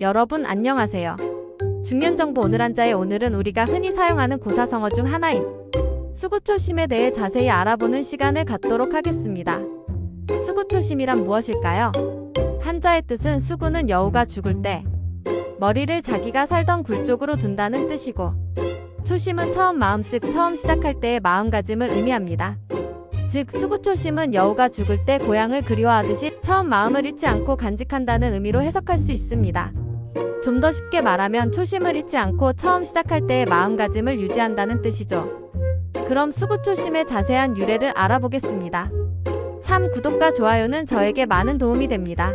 여러분 안녕하세요. 중년정보 오늘 한자의 오늘은 우리가 흔히 사용하는 고사성어 중 하나인 수구초심에 대해 자세히 알아보는 시간을 갖도록 하겠습니다. 수구초심이란 무엇일까요? 한자의 뜻은 수구는 여우가 죽을 때 머리를 자기가 살던 굴 쪽으로 둔다는 뜻이고 초심은 처음 마음 즉 처음 시작할 때의 마음가짐을 의미합니다. 즉 수구초심은 여우가 죽을 때 고향을 그리워하듯이 처음 마음을 잃지 않고 간직한다는 의미로 해석할 수 있습니다. 좀 더 쉽게 말하면 초심을 잃지 않고 처음 시작할 때의 마음가짐을 유지한다는 뜻이죠. 그럼 수구초심의 자세한 유래를 알아보겠습니다. 참 구독과 좋아요는 저에게 많은 도움이 됩니다.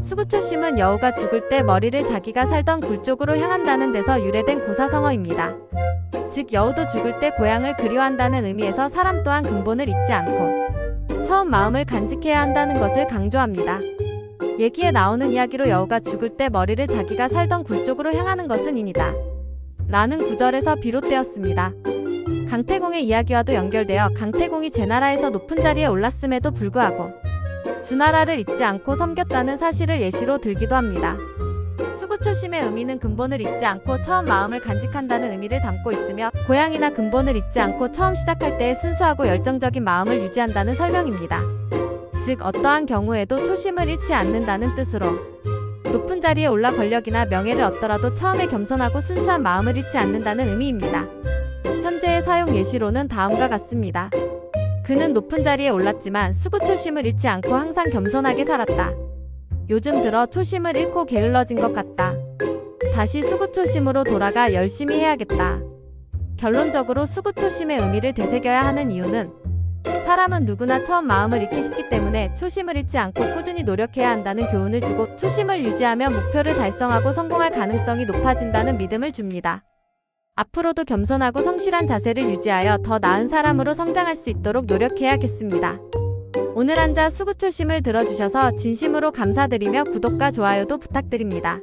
수구초심은 여우가 죽을 때 머리를 자기가 살던 굴 쪽으로 향한다는 데서 유래된 고사성어입니다. 즉 여우도 죽을 때 고향을 그리워한다는 의미에서 사람 또한 근본을 잊지 않고 처음 마음을 간직해야 한다는 것을 강조합니다. 얘기에 나오는 이야기로 여우가 죽을 때 머리를 자기가 살던 굴 쪽으로 향하는 것은 이니다. 라는 구절에서 비롯되었습니다. 강태공의 이야기와도 연결되어 강태공이 제나라에서 높은 자리에 올랐음에도 불구하고 주나라를 잊지 않고 섬겼다는 사실을 예시로 들기도 합니다. 수구초심의 의미는 근본을 잊지 않고 처음 마음을 간직한다는 의미를 담고 있으며 고향이나 근본을 잊지 않고 처음 시작할 때의 순수하고 열정적인 마음을 유지한다는 설명입니다. 즉 어떠한 경우에도 초심을 잃지 않는다는 뜻으로 높은 자리에 올라 권력이나 명예를 얻더라도 처음에 겸손하고 순수한 마음을 잃지 않는다는 의미입니다. 현재의 사용 예시로는 다음과 같습니다. 그는 높은 자리에 올랐지만 수구 초심을 잃지 않고 항상 겸손하게 살았다. 요즘 들어 초심을 잃고 게을러진 것 같다. 다시 수구 초심으로 돌아가 열심히 해야겠다. 결론적으로 수구 초심의 의미를 되새겨야 하는 이유는 사람은 누구나 처음 마음을 잃기 쉽기 때문에 초심을 잃지 않고 꾸준히 노력해야 한다는 교훈을 주고 초심을 유지하면 목표를 달성하고 성공할 가능성이 높아진다는 믿음을 줍니다. 앞으로도 겸손하고 성실한 자세를 유지하여 더 나은 사람으로 성장할 수 있도록 노력해야겠습니다. 오늘 한자 수구초심을 들어주셔서 진심으로 감사드리며 구독과 좋아요도 부탁드립니다.